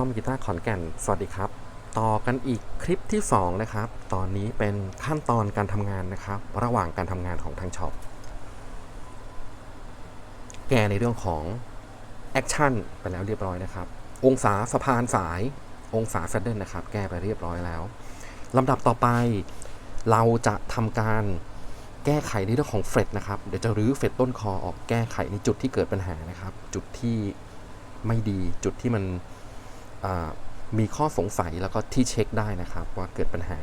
ซ่อมกีตาร์ขอนแก่น สวัสดีครับ ต่อกันอีกคลิปที่ 2 นะครับ ตอนนี้เป็นขั้นตอนการทำงานนะครับ ระหว่างการทำงานของทางช็อป แก้ในเรื่องของแอคชั่นไปแล้วเรียบร้อยนะครับ องศาสะพานสาย องศาแซดเดิลนะครับ แก้ไปเรียบร้อยแล้วลำดับต่อไป เราจะทำการแก้ไขในเรื่องของเฟรตนะครับ เดี๋ยวจะรื้อเฟรตต้นคอออกแก้ไขในจุดที่เกิดปัญหานะครับ จุดที่ไม่ดีจุดที่มัน มีข้อสงสัยแล้วก็ที่เช็คได้นะครับ ว่าเกิดปัญหา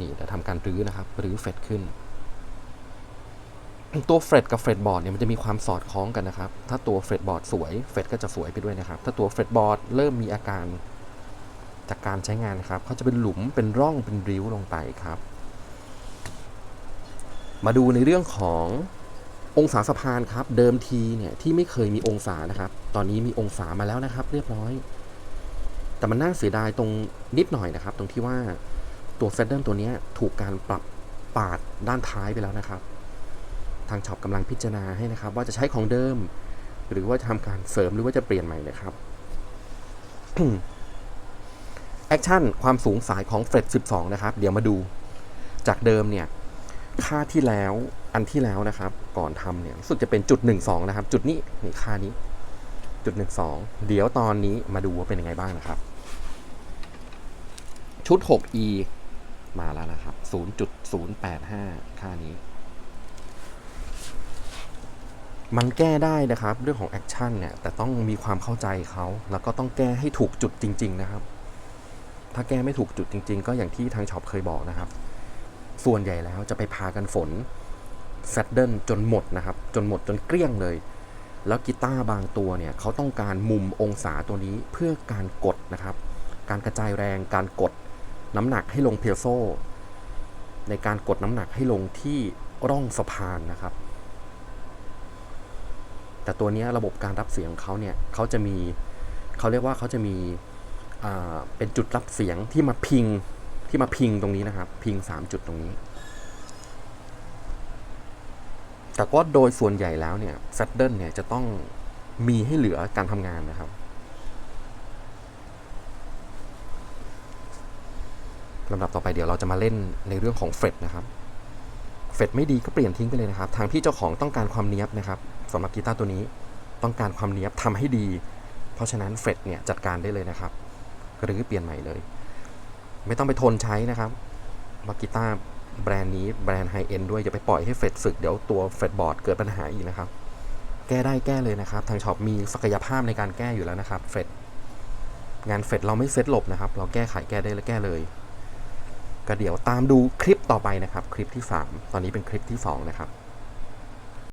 นี่เดี๋ยวทำการรื้อนะครับรื้อเฟรตขึ้น ตัวเฟรตกับเฟรตบอร์ดเนี่ยมันจะมีความสอดคล้องกันนะครับ ถ้าตัวเฟรตบอร์ดสวยเฟรตก็จะสวยไปด้วยนะครับ ถ้าตัวเฟรตบอร์ดเริ่มมีอาการจากการใช้งานนะครับเขาจะเป็นหลุมเป็นร่องเป็นริ้วลงไปครับ มาดูในเรื่องของ องศาสะพานครับ เดิมทีเนี่ยที่ไม่เคยมีองศานะครับ ตอนนี้มีองศามาแล้วนะครับ เรียบร้อย แต่มันน่าเสียดายตรงนิดหน่อยนะครับ ตรงที่ว่าตัวเซดเดิลตัวเนี้ยถูกการปรับปาดด้านท้ายไปแล้วนะครับ ทางช็อปกำลังพิจารณาให้นะครับ ว่าจะใช้ของเดิม หรือว่าจะทำการเสริมหรือว่าจะเปลี่ยนใหม่นะครับแอคชั่นความสูงสายของเฟรด12 นะครับ เดี๋ยวมาดู จากเดิมเนี่ย ค่าที่แล้วอันที่แล้วนะครับ ก่อนทำเนี่ยรู้สึกจะเป็นจุด 12 นะครับ จุดนี้นี่ค่านี้ จุด 12 เดี๋ยวตอนนี้มาดูว่าเป็นยังไงบ้างนะครับ ชุด 6e มาแล้วนะครับ 0.085 ค่านี้ มันแก้ได้นะครับ เรื่องของแอคชั่นเนี่ย แต่ต้องมีความเข้าใจเขา แล้วก็ต้องแก้ให้ถูกจุดจริง ๆ นะครับ ถ้าแก้ไม่ถูกจุดจริง ๆ ก็อย่างที่ทางช็อปเคยบอกนะครับ ส่วนใหญ่แล้วจะไปพากันฝนแซดเดิลจนหมดนะครับ จนหมดจนเกลี้ยงเลย แล้วกีตาร์บางตัวเนี่ยเขาต้องการมุมองศาตัวนี้เพื่อการกดนะครับ การกระจายแรงการกดน้ำหนักให้ลงเพลโซ ในการกดน้ำหนักให้ลงที่ร่องสะพานนะครับ แต่ตัวนี้ระบบการรับเสียงของเขาเนี่ยเขาจะมีเขาเรียกว่าเขาจะมีเป็นจุดรับเสียงที่มาพิง ที่มาพิงตรงนี้นะครับ พิง 3 จุดตรงนี้ แต่ก็โดยส่วนใหญ่แล้วเนี่ยแซดเดิลเนี่ยจะต้องมีให้เหลือการทำงานนะครับ ลำดับต่อไปเดี๋ยวเราจะมาเล่นในเรื่องของเฟรดนะครับ เฟรดไม่ดีก็เปลี่ยนทิ้งไปเลยนะครับ ทางพี่เจ้าของต้องการความเนี้ยบนะครับสำหรับกีตาร์ตัวนี้ต้องการความเนี้ยบทำให้ดี เพราะฉะนั้นเฟรดเนี่ยจัดการได้เลยนะครับ หรือเปลี่ยนใหม่เลย ไม่ต้องไปทนใช้นะครับว่ากีตาร์แบรนด์นี้แบรนด์ไฮเอ็นด้วยอย่าไปปล่อยให้เฟดสึกเดี๋ยวตัวเฟดบอร์ดเกิดปัญหาอีกนะครับ แก้ได้แก้เลยนะครับ ทางช็อปมีศักยภาพในการแก้อยู่แล้วนะครับเฟดงานเฟดเราไม่เซตหลบนะครับ เราแก้ไขแก้ได้และแก้เลย ก็เดี๋ยวตามดูคลิปต่อไปนะครับ คลิปที่ 3 ตอนนี้เป็นคลิปที่ 2 นะครับ